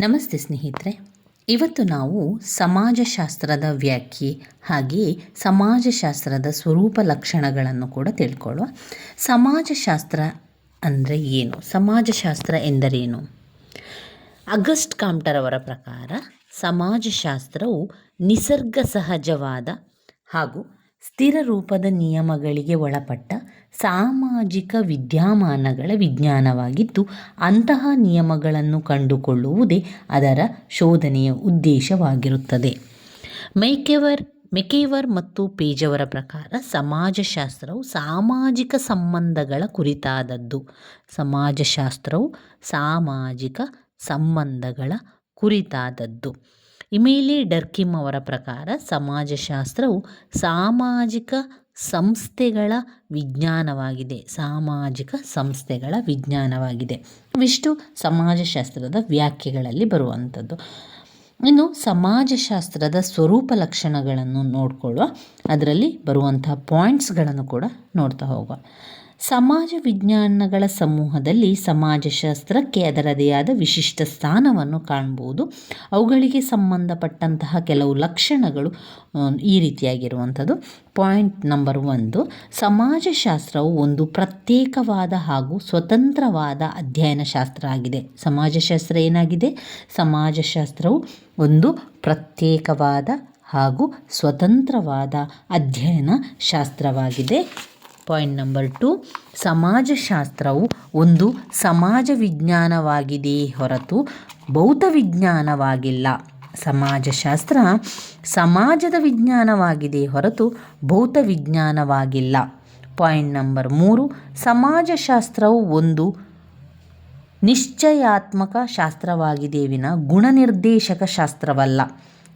ನಮಸ್ತೆ ಸ್ನೇಹಿತರೆ. ಇವತ್ತು ನಾವು ಸಮಾಜಶಾಸ್ತ್ರದ ವ್ಯಾಖ್ಯೆ ಹಾಗೆಯೇ ಸಮಾಜಶಾಸ್ತ್ರದ ಸ್ವರೂಪ ಲಕ್ಷಣಗಳನ್ನು ಕೂಡ ತಿಳ್ಕೊಳ್ಳುವ. ಸಮಾಜಶಾಸ್ತ್ರ ಅಂದರೆ ಏನು? ಸಮಾಜಶಾಸ್ತ್ರ ಎಂದರೇನು? ಅಗಸ್ಟ್ ಕಾಮ್ಟರವರ ಪ್ರಕಾರ ಸಮಾಜಶಾಸ್ತ್ರವು ನಿಸರ್ಗ ಸಹಜವಾದ ಹಾಗೂ ಸ್ಥಿರ ರೂಪದ ನಿಯಮಗಳಿಗೆ ಒಳಪಟ್ಟ ಸಾಮಾಜಿಕ ವಿದ್ಯಮಾನಗಳ ವಿಜ್ಞಾನವಾಗಿದ್ದು, ಅಂತಹ ನಿಯಮಗಳನ್ನು ಕಂಡುಕೊಳ್ಳುವುದೇ ಅದರ ಶೋಧನೆಯ ಉದ್ದೇಶವಾಗಿರುತ್ತದೆ. ಮೈಕೆವರ್, ಮೆಕೇವರ್ ಮತ್ತು ಪೇಜವರ ಪ್ರಕಾರ ಸಮಾಜಶಾಸ್ತ್ರವು ಸಾಮಾಜಿಕ ಸಂಬಂಧಗಳ ಕುರಿತಾದದ್ದು. ಸಮಾಜಶಾಸ್ತ್ರವು ಸಾಮಾಜಿಕ ಸಂಬಂಧಗಳ ಕುರಿತಾದದ್ದು. ಇಮೇಲಿ ಡರ್ಕಿಮ್ ಅವರ ಪ್ರಕಾರ ಸಮಾಜಶಾಸ್ತ್ರವು ಸಾಮಾಜಿಕ ಸಂಸ್ಥೆಗಳ ವಿಜ್ಞಾನವಾಗಿದೆ. ಸಾಮಾಜಿಕ ಸಂಸ್ಥೆಗಳ ವಿಜ್ಞಾನವಾಗಿದೆ. ಇವಿಷ್ಟು ಸಮಾಜಶಾಸ್ತ್ರದ ವ್ಯಾಖ್ಯೆಗಳಲ್ಲಿ ಬರುವಂಥದ್ದು. ಇನ್ನು ಸಮಾಜಶಾಸ್ತ್ರದ ಸ್ವರೂಪ ಲಕ್ಷಣಗಳನ್ನು ನೋಡಿಕೊಳ್ಳುವ, ಅದರಲ್ಲಿ ಬರುವಂತಹ ಪಾಯಿಂಟ್ಸ್ಗಳನ್ನು ಕೂಡ ನೋಡ್ತಾ ಹೋಗುವ. ಸಮಾಜ ವಿಜ್ಞಾನಗಳ ಸಮೂಹದಲ್ಲಿ ಸಮಾಜಶಾಸ್ತ್ರಕ್ಕೆ ಅದರದೇ ಆದ ವಿಶಿಷ್ಟ ಸ್ಥಾನವನ್ನು ಕಾಣ್ಬೋದು. ಅವುಗಳಿಗೆ ಸಂಬಂಧಪಟ್ಟಂತಹ ಕೆಲವು ಲಕ್ಷಣಗಳು ಈ ರೀತಿಯಾಗಿರುವಂಥದ್ದು. ಪಾಯಿಂಟ್ ನಂಬರ್ ಒಂದು, ಸಮಾಜಶಾಸ್ತ್ರವು ಒಂದು ಪ್ರತ್ಯೇಕವಾದ ಹಾಗೂ ಸ್ವತಂತ್ರವಾದ ಅಧ್ಯಯನ ಶಾಸ್ತ್ರ ಆಗಿದೆ. ಸಮಾಜಶಾಸ್ತ್ರ ಏನಾಗಿದೆ? ಸಮಾಜಶಾಸ್ತ್ರವು ಒಂದು ಪ್ರತ್ಯೇಕವಾದ ಹಾಗೂ ಸ್ವತಂತ್ರವಾದ ಅಧ್ಯಯನ ಶಾಸ್ತ್ರವಾಗಿದೆ ಪಾಯಿಂಟ್ ನಂಬರ್ ಟು, ಸಮಾಜಶಾಸ್ತ್ರವು ಒಂದು ಸಮಾಜ ವಿಜ್ಞಾನವಾಗಿದೆ ಹೊರತು ಭೌತ ವಿಜ್ಞಾನವಾಗಿಲ್ಲ ಸಮಾಜಶಾಸ್ತ್ರ ಸಮಾಜದ ವಿಜ್ಞಾನವಾಗಿದೆ ಹೊರತು ಭೌತ ವಿಜ್ಞಾನವಾಗಿಲ್ಲ ಪಾಯಿಂಟ್ ನಂಬರ್ ಮೂರು, ಸಮಾಜಶಾಸ್ತ್ರವು ಒಂದು ನಿಶ್ಚಯಾತ್ಮಕ ಶಾಸ್ತ್ರವಾಗಿದೆ ವಿನ ಗುಣನಿರ್ದೇಶಕ ಶಾಸ್ತ್ರವಲ್ಲ.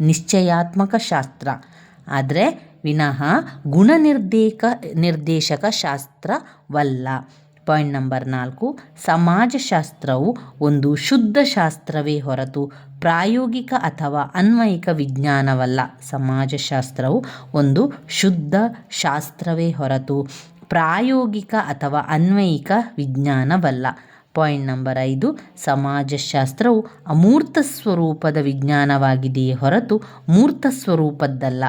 ನಿಶ್ಚಯಾತ್ಮಕ ಶಾಸ್ತ್ರ. ಆದರೆ ವಿನಃ ಗುಣನಿರ್ದೇಕ, ನಿರ್ದೇಶಕ ಶಾಸ್ತ್ರವಲ್ಲ ಪಾಯಿಂಟ್ ನಂಬರ್ ನಾಲ್ಕು. ಸಮಾಜಶಾಸ್ತ್ರವು ಒಂದು ಶುದ್ಧ ಶಾಸ್ತ್ರವೇ ಹೊರತು ಪ್ರಾಯೋಗಿಕ ಅಥವಾ ಅನ್ವಯಿಕ ವಿಜ್ಞಾನವಲ್ಲ. ಸಮಾಜಶಾಸ್ತ್ರವು ಒಂದು ಶುದ್ಧ ಶಾಸ್ತ್ರವೇ ಹೊರತು ಪ್ರಾಯೋಗಿಕ ಅಥವಾ ಅನ್ವಯಿಕ ವಿಜ್ಞಾನವಲ್ಲ. ಪಾಯಿಂಟ್ ನಂಬರ್ ಐದು. ಸಮಾಜಶಾಸ್ತ್ರವು ಅಮೂರ್ತ ಸ್ವರೂಪದ ವಿಜ್ಞಾನವಾಗಿದೆಯೇ ಹೊರತು ಮೂರ್ತ ಸ್ವರೂಪದ್ದಲ್ಲ.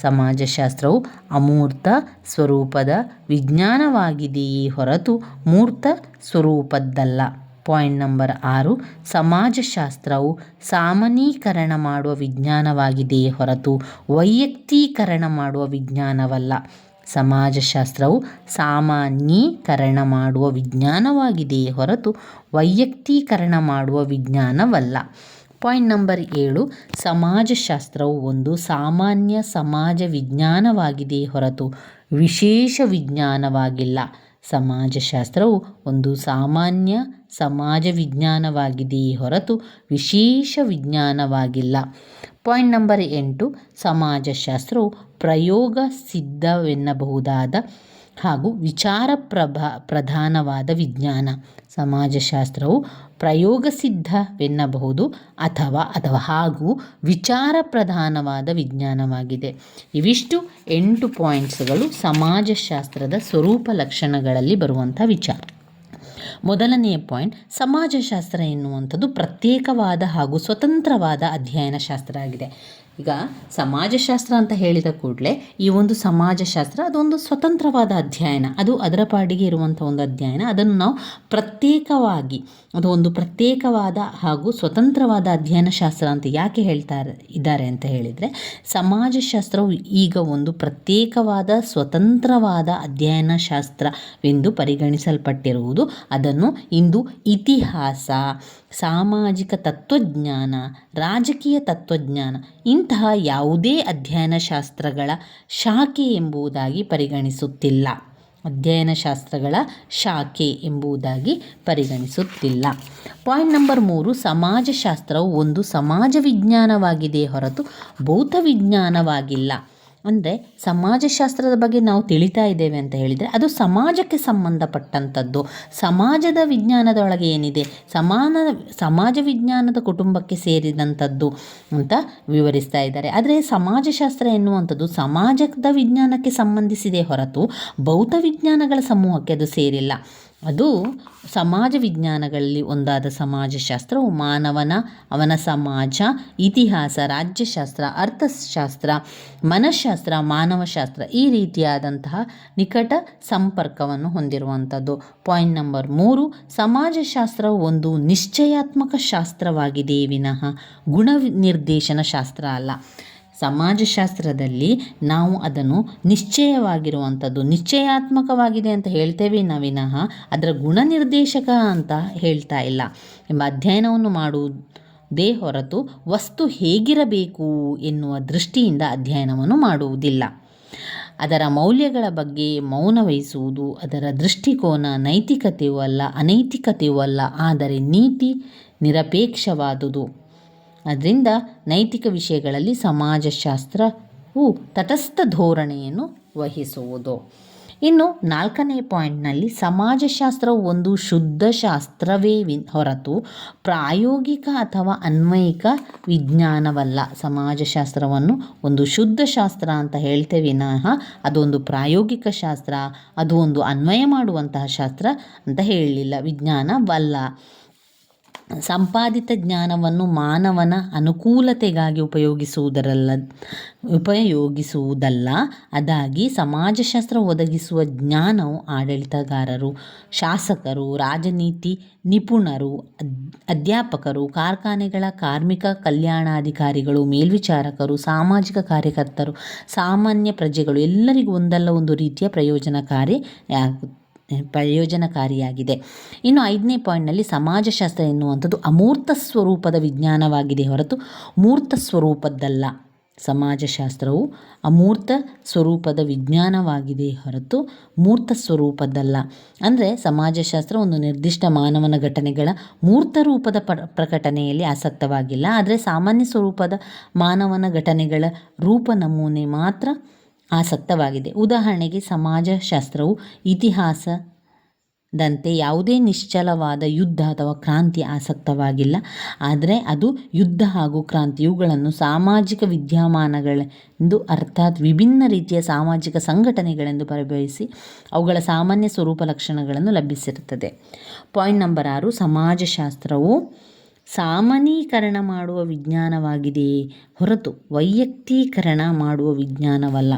ಸಮಾಜಶಾಸ್ತ್ರವು ಅಮೂರ್ತ ಸ್ವರೂಪದ ವಿಜ್ಞಾನವಾಗಿದೆಯೇ ಹೊರತು ಮೂರ್ತ ಸ್ವರೂಪದ್ದಲ್ಲ. ಪಾಯಿಂಟ್ ನಂಬರ್ ಆರು. ಸಮಾಜಶಾಸ್ತ್ರವು ಸಾಮಾನ್ಯೀಕರಣ ಮಾಡುವ ವಿಜ್ಞಾನವಾಗಿದೆಯೇ ಹೊರತು ವೈಯಕ್ತೀಕರಣ ಮಾಡುವ ವಿಜ್ಞಾನವಲ್ಲ. ಸಮಾಜಶಾಸ್ತ್ರವು ಸಾಮಾನ್ಯೀಕರಣ ಮಾಡುವ ವಿಜ್ಞಾನವಾಗಿದೆಯೇ ಹೊರತು ವೈಯಕ್ತೀಕರಣ ಮಾಡುವ ವಿಜ್ಞಾನವಲ್ಲ. ಪಾಯಿಂಟ್ ನಂಬರ್ ಏಳು, ಸಮಾಜಶಾಸ್ತ್ರವು ಒಂದು ಸಾಮಾನ್ಯ ಸಮಾಜ ವಿಜ್ಞಾನವಾಗಿದೆ ಹೊರತು ವಿಶೇಷ ವಿಜ್ಞಾನವಾಗಿಲ್ಲ. ಸಮಾಜಶಾಸ್ತ್ರವು ಒಂದು ಸಾಮಾನ್ಯ ಸಮಾಜ ವಿಜ್ಞಾನವಾಗಿದೆ ಹೊರತು ವಿಶೇಷ ವಿಜ್ಞಾನವಾಗಿಲ್ಲ. ಪಾಯಿಂಟ್ ನಂಬರ್ ಎಂಟು, ಸಮಾಜಶಾಸ್ತ್ರವು ಪ್ರಯೋಗ ಸಿದ್ಧವೆನ್ನಬಹುದಾದ ಹಾಗೂ ವಿಚಾರ ಪ್ರಭಾ ಪ್ರಧಾನವಾದ ವಿಜ್ಞಾನ. ಸಮಾಜಶಾಸ್ತ್ರವು ಪ್ರಯೋಗಸಿದ್ಧವೆನ್ನಬಹುದು ಅಥವಾ ಅಥವಾ ಹಾಗೂ ವಿಚಾರ ಪ್ರಧಾನವಾದ ವಿಜ್ಞಾನವಾಗಿದೆ. ಇವಿಷ್ಟು ಎಂಟು ಪಾಯಿಂಟ್ಸ್ಗಳು ಸಮಾಜಶಾಸ್ತ್ರದ ಸ್ವರೂಪ ಲಕ್ಷಣಗಳಲ್ಲಿ ಬರುವಂಥ ವಿಚಾರ. ಮೊದಲನೆಯ ಪಾಯಿಂಟ್, ಸಮಾಜಶಾಸ್ತ್ರ ಎನ್ನುವಂಥದ್ದು ಪ್ರತ್ಯೇಕವಾದ ಹಾಗೂ ಸ್ವತಂತ್ರವಾದ ಅಧ್ಯಯನ ಶಾಸ್ತ್ರ ಆಗಿದೆ. ಈಗ ಸಮಾಜಶಾಸ್ತ್ರ ಅಂತ ಹೇಳಿದ ಕೂಡಲೇ ಈ ಒಂದು ಸಮಾಜಶಾಸ್ತ್ರ ಅದೊಂದು ಸ್ವತಂತ್ರವಾದ ಅಧ್ಯಯನ. ಅದು ಅದರ ಪಾಡಿಗೆ ಇರುವಂಥ ಒಂದು ಅಧ್ಯಯನ. ಅದನ್ನು ನಾವು ಪ್ರತ್ಯೇಕವಾಗಿ, ಅದು ಒಂದು ಪ್ರತ್ಯೇಕವಾದ ಹಾಗೂ ಸ್ವತಂತ್ರವಾದ ಅಧ್ಯಯನ ಶಾಸ್ತ್ರ ಅಂತ ಯಾಕೆ ಹೇಳ್ತಾ ಇದ್ದಾರೆ ಅಂತ ಹೇಳಿದರೆ, ಸಮಾಜಶಾಸ್ತ್ರವು ಈಗ ಒಂದು ಪ್ರತ್ಯೇಕವಾದ, ಸ್ವತಂತ್ರವಾದ ಅಧ್ಯಯನ ಶಾಸ್ತ್ರವೆಂದು ಪರಿಗಣಿಸಲ್ಪಟ್ಟಿರುವುದು. ಅದನ್ನು ಇಂದು ಇತಿಹಾಸ, ಸಾಮಾಜಿಕ ತತ್ವಜ್ಞಾನ, ರಾಜಕೀಯ ತತ್ವಜ್ಞಾನ ಇಂತಹ ಯಾವುದೇ ಅಧ್ಯಯನ ಶಾಸ್ತ್ರಗಳ ಶಾಖೆ ಎಂಬುದಾಗಿ ಪರಿಗಣಿಸುತ್ತಿಲ್ಲ. ಅಧ್ಯಯನ ಶಾಸ್ತ್ರಗಳ ಶಾಖೆ ಎಂಬುದಾಗಿ ಪರಿಗಣಿಸುತ್ತಿಲ್ಲ. ಪಾಯಿಂಟ್ ನಂಬರ್ ಮೂರು, ಸಮಾಜಶಾಸ್ತ್ರವು ಒಂದು ಸಮಾಜ ವಿಜ್ಞಾನವಾಗಿದೆ ಹೊರತು ಭೌತ ವಿಜ್ಞಾನವಾಗಿಲ್ಲ ಅಂದರೆ ಸಮಾಜಶಾಸ್ತ್ರದ ಬಗ್ಗೆ ನಾವು ತಿಳಿತಾ ಇದ್ದೇವೆ ಅಂತ ಹೇಳಿದರೆ ಅದು ಸಮಾಜಕ್ಕೆ ಸಂಬಂಧಪಟ್ಟಂಥದ್ದು. ಸಮಾಜದ ವಿಜ್ಞಾನದೊಳಗೆ ಏನಿದೆ? ಸಮಾನ, ಸಮಾಜ ವಿಜ್ಞಾನದ ಕುಟುಂಬಕ್ಕೆ ಸೇರಿದಂಥದ್ದು ಅಂತ ವಿವರಿಸ್ತಾ ಇದ್ದಾರೆ. ಆದರೆ ಸಮಾಜಶಾಸ್ತ್ರ ಎನ್ನುವಂಥದ್ದು ಸಮಾಜದ ವಿಜ್ಞಾನಕ್ಕೆ ಸಂಬಂಧಿಸಿದೆ ಹೊರತು ಭೌತ ವಿಜ್ಞಾನಗಳ ಸಮೂಹಕ್ಕೆ ಅದು ಸೇರಿಲ್ಲ. ಅದು ಸಮಾಜ ವಿಜ್ಞಾನಗಳಲ್ಲಿ ಒಂದಾದ ಸಮಾಜಶಾಸ್ತ್ರವು ಮಾನವನ, ಅವನ ಸಮಾಜ, ಇತಿಹಾಸ, ರಾಜ್ಯಶಾಸ್ತ್ರ, ಅರ್ಥಶಾಸ್ತ್ರ, ಮನಃಶಾಸ್ತ್ರ, ಮಾನವಶಾಸ್ತ್ರ ಈ ರೀತಿಯಾದಂತಹ ನಿಕಟ ಸಂಪರ್ಕವನ್ನು ಹೊಂದಿರುವಂಥದ್ದು. ಪಾಯಿಂಟ್ ನಂಬರ್ ಮೂರು ಸಮಾಜಶಾಸ್ತ್ರವು ಒಂದು ನಿಶ್ಚಯಾತ್ಮಕ ಶಾಸ್ತ್ರವಾಗಿದೆ ವಿನಃ. ಗುಣ ನಿರ್ದೇಶನ ಶಾಸ್ತ್ರ ಅಲ್ಲ. ಸಮಾಜಶಾಸ್ತ್ರದಲ್ಲಿ ನಾವು ಅದನ್ನು ನಿಶ್ಚಯವಾಗಿರುವಂಥದ್ದು, ನಿಶ್ಚಯಾತ್ಮಕವಾಗಿದೆ ಅಂತ ಹೇಳ್ತೇವೆ ವಿನಃ ಅದರ ಗುಣನಿರ್ದೇಶಕ ಅಂತ ಹೇಳ್ತಾ ಇಲ್ಲ. ಎಂಬ ಅಧ್ಯಯನವನ್ನು ಮಾಡುವುದೇ ಹೊರತು ವಸ್ತು ಹೇಗಿರಬೇಕು ಎನ್ನುವ ದೃಷ್ಟಿಯಿಂದ ಅಧ್ಯಯನವನ್ನು ಮಾಡುವುದಿಲ್ಲ. ಅದರ ಮೌಲ್ಯಗಳ ಬಗ್ಗೆ ಮೌನ ವಹಿಸುವುದು ಅದರ ದೃಷ್ಟಿಕೋನ ನೈತಿಕತೆಯೂ ಅಲ್ಲ, ಅನೈತಿಕತೆಯೂ ಅಲ್ಲ, ಆದರೆ ನೀತಿ ನಿರಪೇಕ್ಷವಾದುದು. ಅದರಿಂದ ನೈತಿಕ ವಿಷಯಗಳಲ್ಲಿ ಸಮಾಜಶಾಸ್ತ್ರವು ತಟಸ್ಥ ಧೋರಣೆಯನ್ನು ವಹಿಸುವುದು. ಇನ್ನು ನಾಲ್ಕನೇ ಪಾಯಿಂಟ್ನಲ್ಲಿ ಸಮಾಜಶಾಸ್ತ್ರವು ಒಂದು ಶುದ್ಧ ಶಾಸ್ತ್ರವೇ ವಿ ಹೊರತು ಪ್ರಾಯೋಗಿಕ ಅಥವಾ ಅನ್ವಯಿಕ ವಿಜ್ಞಾನವಲ್ಲ. ಸಮಾಜಶಾಸ್ತ್ರವನ್ನು ಒಂದು ಶುದ್ಧ ಶಾಸ್ತ್ರ ಅಂತ ಹೇಳ್ತೇವೆ ವಿನಃ ಅದೊಂದು ಪ್ರಾಯೋಗಿಕ ಶಾಸ್ತ್ರ, ಅದು ಒಂದು ಅನ್ವಯ ಮಾಡುವಂತಹ ಶಾಸ್ತ್ರ ಅಂತ ಹೇಳಲಿಲ್ಲ. ವಿಜ್ಞಾನವಲ್ಲ. ಸಂಪಾದಿತ ಜ್ಞಾನವನ್ನು ಮಾನವನ ಅನುಕೂಲತೆಗಾಗಿ ಉಪಯೋಗಿಸುವುದರಲ್ಲ, ಉಪಯೋಗಿಸುವುದಲ್ಲ. ಅದಾಗಿ ಸಮಾಜಶಾಸ್ತ್ರ ಒದಗಿಸುವ ಜ್ಞಾನವು ಆಡಳಿತಗಾರರು, ಶಾಸಕರು, ರಾಜನೀತಿ ನಿಪುಣರು, ಅಧ್ಯಾಪಕರು, ಕಾರ್ಖಾನೆಗಳ ಕಾರ್ಮಿಕ ಕಲ್ಯಾಣಾಧಿಕಾರಿಗಳು, ಮೇಲ್ವಿಚಾರಕರು, ಸಾಮಾಜಿಕ ಕಾರ್ಯಕರ್ತರು, ಸಾಮಾನ್ಯ ಪ್ರಜೆಗಳು, ಎಲ್ಲರಿಗೂ ಒಂದಲ್ಲ ಒಂದು ರೀತಿಯ ಪ್ರಯೋಜನಕಾರಿ ಪ್ರಯೋಜನಕಾರಿಯಾಗಿದೆ. ಇನ್ನು ಐದನೇ ಪಾಯಿಂಟ್ನಲ್ಲಿ ಸಮಾಜಶಾಸ್ತ್ರ ಎನ್ನುವಂಥದ್ದು ಅಮೂರ್ತ ಸ್ವರೂಪದ ವಿಜ್ಞಾನವಾಗಿದೆ ಹೊರತು ಮೂರ್ತ ಸ್ವರೂಪದ್ದಲ್ಲ. ಸಮಾಜಶಾಸ್ತ್ರವು ಅಮೂರ್ತ ಸ್ವರೂಪದ ವಿಜ್ಞಾನವಾಗಿದೆ ಹೊರತು ಮೂರ್ತ ಸ್ವರೂಪದ್ದಲ್ಲ. ಅಂದರೆ ಸಮಾಜಶಾಸ್ತ್ರ ಒಂದು ನಿರ್ದಿಷ್ಟ ಮಾನವನ ಘಟನೆಗಳ ಮೂರ್ತ ರೂಪದ ಪ್ರಕಟಣೆಯಲ್ಲಿ ಆಸಕ್ತವಾಗಿಲ್ಲ. ಆದರೆ ಸಾಮಾನ್ಯ ಸ್ವರೂಪದ ಮಾನವನ ಘಟನೆಗಳ ರೂಪ ನಮೂನೆ ಮಾತ್ರ ಆಸಕ್ತವಾಗಿದೆ. ಉದಾಹರಣೆಗೆ, ಸಮಾಜಶಾಸ್ತ್ರವು ಇತಿಹಾಸದಂತೆ ಯಾವುದೇ ನಿಶ್ಚಲವಾದ ಯುದ್ಧ ಅಥವಾ ಕ್ರಾಂತಿ ಆಸಕ್ತವಾಗಿಲ್ಲ. ಆದರೆ ಅದು ಯುದ್ಧ ಹಾಗೂ ಕ್ರಾಂತಿ ಇವುಗಳನ್ನು ಸಾಮಾಜಿಕ ವಿದ್ಯಮಾನಗಳೆಂದು ಅರ್ಥಾತ್ ವಿಭಿನ್ನ ರೀತಿಯ ಸಾಮಾಜಿಕ ಸಂಘಟನೆಗಳೆಂದು ಪರಿಭವಿಸಿ ಅವುಗಳ ಸಾಮಾನ್ಯ ಸ್ವರೂಪ ಲಕ್ಷಣಗಳನ್ನು ಲಭಿಸಿರುತ್ತದೆ. ಪಾಯಿಂಟ್ ನಂಬರ್ ಆರು, ಸಮಾಜಶಾಸ್ತ್ರವು ಸಾಮಾನ್ಯೀಕರಣ ಮಾಡುವ ವಿಜ್ಞಾನವಾಗಿದೆ ಹೊರತು ವೈಯಕ್ತೀಕರಣ ಮಾಡುವ ವಿಜ್ಞಾನವಲ್ಲ.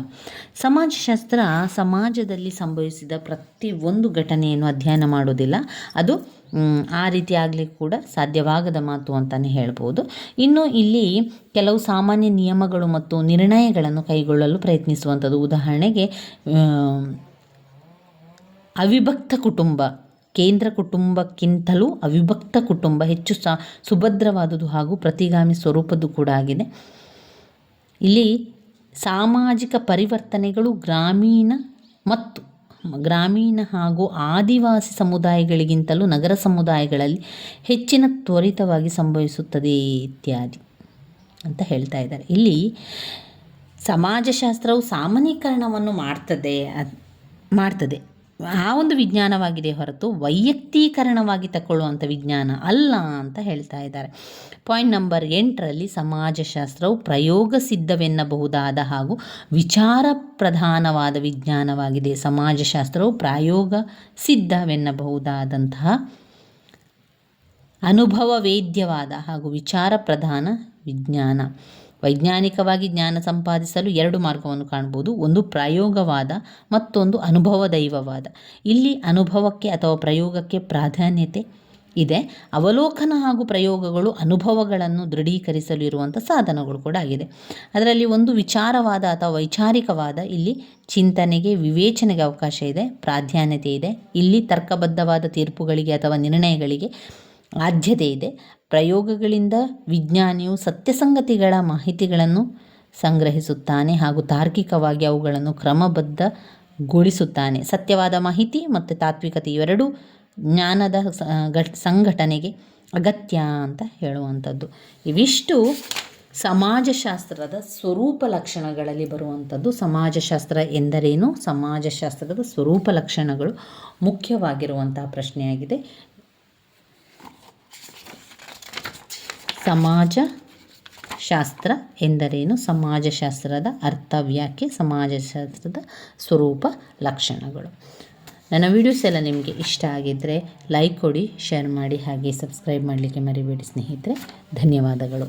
ಸಮಾಜಶಾಸ್ತ್ರ ಸಮಾಜದಲ್ಲಿ ಸಂಭವಿಸಿದ ಪ್ರತಿ ಒಂದು ಘಟನೆಯನ್ನು ಅಧ್ಯಯನ ಮಾಡೋದಿಲ್ಲ. ಅದು ಆ ರೀತಿ ಕೂಡ ಸಾಧ್ಯವಾಗದ ಮಾತು ಅಂತಲೇ ಹೇಳ್ಬೋದು. ಇನ್ನು ಇಲ್ಲಿ ಕೆಲವು ಸಾಮಾನ್ಯ ನಿಯಮಗಳು ಮತ್ತು ನಿರ್ಣಯಗಳನ್ನು ಕೈಗೊಳ್ಳಲು ಪ್ರಯತ್ನಿಸುವಂಥದ್ದು. ಉದಾಹರಣೆಗೆ ಅವಿಭಕ್ತ ಕುಟುಂಬ ಕೇಂದ್ರ ಕುಟುಂಬಕ್ಕಿಂತಲೂ ಅವಿಭಕ್ತ ಕುಟುಂಬ ಹೆಚ್ಚು ಸ, ಸುಭದ್ರವಾದುದು ಹಾಗೂ ಪ್ರತಿಗಾಮಿ ಸ್ವರೂಪದ್ದು ಕೂಡ ಆಗಿದೆ. ಇಲ್ಲಿ ಸಾಮಾಜಿಕ ಪರಿವರ್ತನೆಗಳು ಗ್ರಾಮೀಣ ಮತ್ತು ಗ್ರಾಮೀಣ ಹಾಗೂ ಆದಿವಾಸಿ ಸಮುದಾಯಗಳಿಗಿಂತಲೂ ನಗರ ಸಮುದಾಯಗಳಲ್ಲಿ ಹೆಚ್ಚಿನ ತ್ವರಿತವಾಗಿ ಸಂಭವಿಸುತ್ತದೆ ಇತ್ಯಾದಿ ಅಂತ ಹೇಳ್ತಾ ಇದ್ದಾರೆ. ಇಲ್ಲಿ ಸಮಾಜಶಾಸ್ತ್ರವು ಸಾಮಾನ್ಯೀಕರಣವನ್ನು ಮಾಡ್ತದೆ ಮಾಡ್ತದೆ. ಆ ಒಂದು ವಿಜ್ಞಾನವಾಗಿದೆ ಹೊರತು ವೈಯಕ್ತೀಕರಣವಾಗಿ ತಗೊಳ್ಳುವಂಥ ವಿಜ್ಞಾನ ಅಲ್ಲ ಅಂತ ಹೇಳ್ತಾ ಇದ್ದಾರೆ. ಪಾಯಿಂಟ್ ನಂಬರ್ ಎಂಟರಲ್ಲಿ ಸಮಾಜಶಾಸ್ತ್ರವು ಪ್ರಯೋಗ ಸಿದ್ಧವೆನ್ನಬಹುದಾದ ಹಾಗೂ ವಿಚಾರ ಪ್ರಧಾನವಾದ ವಿಜ್ಞಾನವಾಗಿದೆ. ಸಮಾಜಶಾಸ್ತ್ರವು ಪ್ರಾಯೋಗ ಸಿದ್ಧವೆನ್ನಬಹುದಾದಂತಹ ಅನುಭವ ವೇದ್ಯವಾದ ಹಾಗೂ ವಿಚಾರ ಪ್ರಧಾನ ವಿಜ್ಞಾನ. ವೈಜ್ಞಾನಿಕವಾಗಿ ಜ್ಞಾನ ಸಂಪಾದಿಸಲು ಎರಡು ಮಾರ್ಗವನ್ನು ಕಾಣ್ಬೋದು ಒಂದು ಪ್ರಯೋಗವಾದ, ಮತ್ತೊಂದು ಅನುಭವ ದೈವವಾದ ಇಲ್ಲಿ ಅನುಭವಕ್ಕೆ ಅಥವಾ ಪ್ರಯೋಗಕ್ಕೆ ಪ್ರಾಧಾನ್ಯತೆ ಇದೆ. ಅವಲೋಕನ ಹಾಗೂ ಪ್ರಯೋಗಗಳು ಅನುಭವಗಳನ್ನು ದೃಢೀಕರಿಸಲು ಇರುವಂಥ ಸಾಧನಗಳು ಕೂಡ ಆಗಿದೆ. ಅದರಲ್ಲಿ ಒಂದು ವಿಚಾರವಾದ ಅಥವಾ ವೈಚಾರಿಕವಾದ, ಇಲ್ಲಿ ಚಿಂತನೆಗೆ, ವಿವೇಚನೆಗೆ ಅವಕಾಶ ಇದೆ, ಪ್ರಾಧಾನ್ಯತೆ ಇದೆ. ಇಲ್ಲಿ ತರ್ಕಬದ್ಧವಾದ ತೀರ್ಪುಗಳಿಗೆ ಅಥವಾ ನಿರ್ಣಯಗಳಿಗೆ ಆದ್ಯತೆ ಇದೆ. ಪ್ರಯೋಗಗಳಿಂದ ವಿಜ್ಞಾನಿಯು ಸತ್ಯಸಂಗತಿಗಳ ಮಾಹಿತಿಗಳನ್ನು ಸಂಗ್ರಹಿಸುತ್ತಾನೆ ಹಾಗೂ ತಾರ್ಕಿಕವಾಗಿ ಅವುಗಳನ್ನು ಕ್ರಮಬದ್ಧಗೊಳಿಸುತ್ತಾನೆ. ಸತ್ಯವಾದ ಮಾಹಿತಿ ಮತ್ತು ತಾತ್ವಿಕತೆ ಇವೆರಡೂ ಜ್ಞಾನದ ಸಂಘಟನೆಗೆ ಅಗತ್ಯ ಅಂತ ಹೇಳುವಂಥದ್ದು. ಇವಿಷ್ಟು ಸಮಾಜಶಾಸ್ತ್ರದ ಸ್ವರೂಪ ಲಕ್ಷಣಗಳಲ್ಲಿ ಬರುವಂಥದ್ದು. ಸಮಾಜಶಾಸ್ತ್ರ ಎಂದರೇನು? ಸಮಾಜಶಾಸ್ತ್ರದ ಸ್ವರೂಪ ಲಕ್ಷಣಗಳು ಮುಖ್ಯವಾಗಿರುವಂತಹ ಪ್ರಶ್ನೆಯಾಗಿದೆ. ಸಮಾಜ ಶಾಸ್ತ್ರ ಎಂದರೇನು? ಸಮಾಜಶಾಸ್ತ್ರದ ಅರ್ಥ ವ್ಯಾಖ್ಯೆ, ಸಮಾಜಶಾಸ್ತ್ರದ ಸ್ವರೂಪ ಲಕ್ಷಣಗಳು. ನನ್ನ ವಿಡಿಯೋಸ್ ಎಲ್ಲ ನಿಮಗೆ ಇಷ್ಟ ಆಗಿದ್ದರೆ ಲೈಕ್ ಕೊಡಿ ಶೇರ್ ಮಾಡಿ, ಹಾಗೆ ಸಬ್ಸ್ಕ್ರೈಬ್ ಮಾಡಲಿಕ್ಕೆ ಮರಿಬೇಡಿ ಸ್ನೇಹಿತರೆ. ಧನ್ಯವಾದಗಳು.